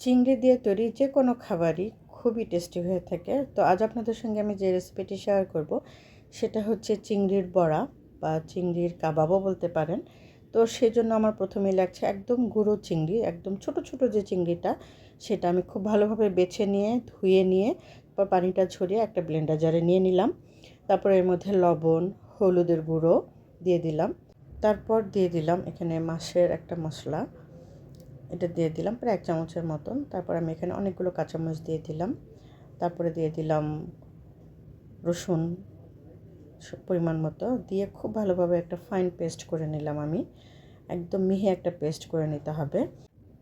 চিংড়ি দিয়ে তৈরি যে কোনো খাবারই খুবই টেস্টি হয়ে থাকে। তো আজ আপনাদের সঙ্গে আমি যে রেসিপিটি শেয়ার করব, সেটা হচ্ছে চিংড়ির বড়া বা চিংড়ির কাবাবও বলতে পারেন। তো সেজন্য আমার প্রথমেই লাগছে একদম গুঁড়ো চিংড়ি, একদম ছোট ছোট যে চিংড়িটা, সেটা আমি খুব ভালোভাবে বেছে নিয়ে, ধুয়ে নিয়ে, তারপর পানিটা ছড়িয়ে একটা ব্লেন্ডার জারে নিয়ে নিলাম। তারপর এর মধ্যে লবণ, হলুদের গুঁড়ো দিয়ে দিলাম। তারপর দিয়ে দিলাম এখানে মাছের একটা মশলা। এটা দিয়ে দিলাম প্রায় এক চামচের মতন। তারপর আমি এখানে অনেকগুলো কাঁচামরিচ দিয়ে দিলাম। তারপরে দিয়ে দিলাম রসুন পরিমাণ মতো। দিয়ে খুব ভালোভাবে একটা ফাইন পেস্ট করে নিলাম আমি। একদম মিহি একটা পেস্ট করে নিতে হবে।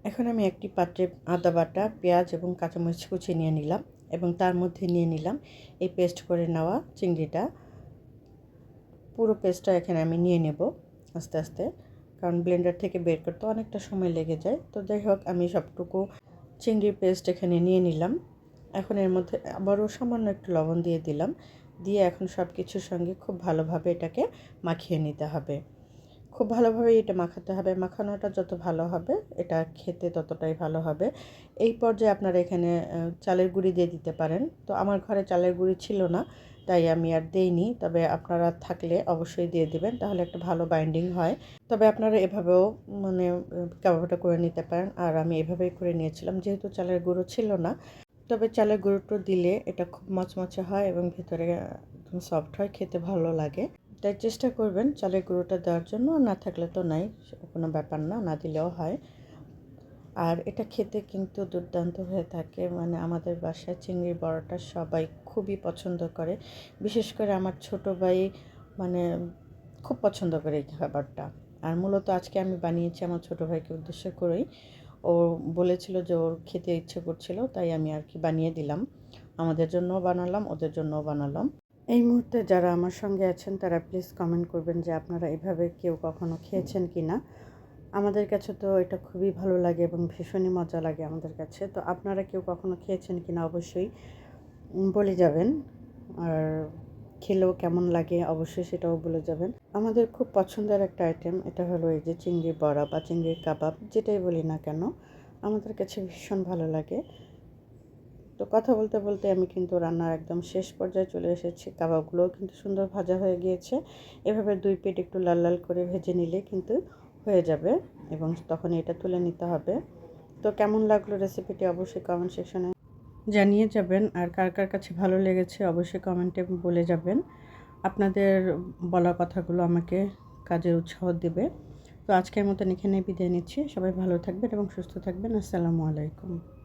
এখন আমি একটি পাত্রে আদা বাটা, পেঁয়াজ এবং কাঁচামরিচ কুচিয়ে নিয়ে নিলাম এবং তার মধ্যে নিয়ে নিলাম এই পেস্ট করে নেওয়া চিংড়িটা। পুরো পেস্টটা এখানে আমি নিয়ে নেব আস্তে আস্তে। কারণ ব্লেন্ডার থেকে বের করতে অনেকটা সময় লেগে যায়। তো যাই হোক, আমি সবটুকু চিংড়ির পেস্ট এখানে নিয়ে নিলাম। এখন এর মধ্যে আবারও সামান্য একটু লবণ দিয়ে দিলাম। দিয়ে এখন সব কিছুর সঙ্গে খুব ভালোভাবে এটাকে মাখিয়ে নিতে হবে। খুব ভালোভাবে এটা মাখাতে হবে। মাখানোটা যত ভালো হবে, এটা খেতে ততটাই ভালো হবে। এই পর্যায়ে আপনারা এখানে চালের গুঁড়ি দিয়ে দিতে পারেন। তো আমার ঘরে চালের গুঁড়ি ছিল না, তাই আমি আর দেইনি। তবে আপনারা থাকলে অবশ্যই দিয়ে দিবেন, তাহলে একটা ভালো বাইন্ডিং হয়। তবে আপনারা এভাবেও মানে কাবাবটা করে নিতে পারেন। আর আমি এভাবেই করে নিয়েছিলাম, যেহেতু চালের গুঁড়ো ছিল না। তবে চালের গুঁড়োটা দিলে এটা খুব মচমচে হয় এবং ভেতরে একদম সফট হয়, খেতে ভালো লাগে। তাই চেষ্টা করবেন চালের গুঁড়োটা দেওয়ার জন্য না থাকলে তো নাই, কোনো ব্যাপার না না দিলেও হয়। আর এটা খেতে কিন্তু দুর্দান্ত হয়ে থাকে মানে আমাদের বাসায় চিংড়ির বড়াটা সবাই খুবই পছন্দ করে। বিশেষ করে আমার ছোট ভাই মানে খুব পছন্দ করে এই খাবারটা। আর মূলত আজকে আমি বানিয়েছি, আমার ছোট ভাইকে উদ্দেশ্য করেই। ও বলেছিল যে ওর খেতে ইচ্ছে করছিল, তাই আমি আর কি বানিয়ে দিলাম। আমাদের জন্যও বানালাম, ওদের জন্যও বানালাম। এই মুহূর্তে যারা আমার সঙ্গে আছেন, তারা প্লিজ কমেন্ট করবেন যে আপনারা এভাবে কেউ কখনো খেয়েছেন কি না আমাদের কাছে তো এটা খুবই ভালো লাগে এবং ভীষণই মজা লাগে আমাদের কাছে। তো আপনারা কেউ কখনো খেয়েছেন কি না অবশ্যই বলে যাবেন। আর খেলেও কেমন লাগে অবশ্যই সেটাও বলে যাবেন। আমাদের খুব পছন্দের একটা আইটেম এটা হলো এই যে চিংড়ি বড়া বা চিংড়ির কাবাব, যেটাই বলি না কেন, আমাদের কাছে ভীষণ ভালো লাগে। তো কথা বলতে বলতে আমি কিন্তু রান্নার একদম শেষ পর্যায়ে চলে এসেছি। কাবাবগুলোও কিন্তু সুন্দর ভাজা হয়ে গিয়েছে। এভাবে দুই পেট একটু লাল লাল করে ভেজে নিলে কিন্তু হয়ে যাবে এবং তখন এটা তুলে নিতে হবে। তো কেমন লাগল রেসিপিটি অবশ্যই কমেন্ট সেকশনে জানিয়ে যাবেন। আর কার কার কাছে ভালো লেগেছে অবশ্যই কমেন্টে বলে যাবেন। আপনাদের বলা কথাগুলো আমাকে কাজের উৎসাহ দেবে। তো আজকের মতন এখানে বিদায় নিচ্ছি। সবাই ভালো থাকবেন এবং সুস্থ থাকবেন। আসসালামু আলাইকুম।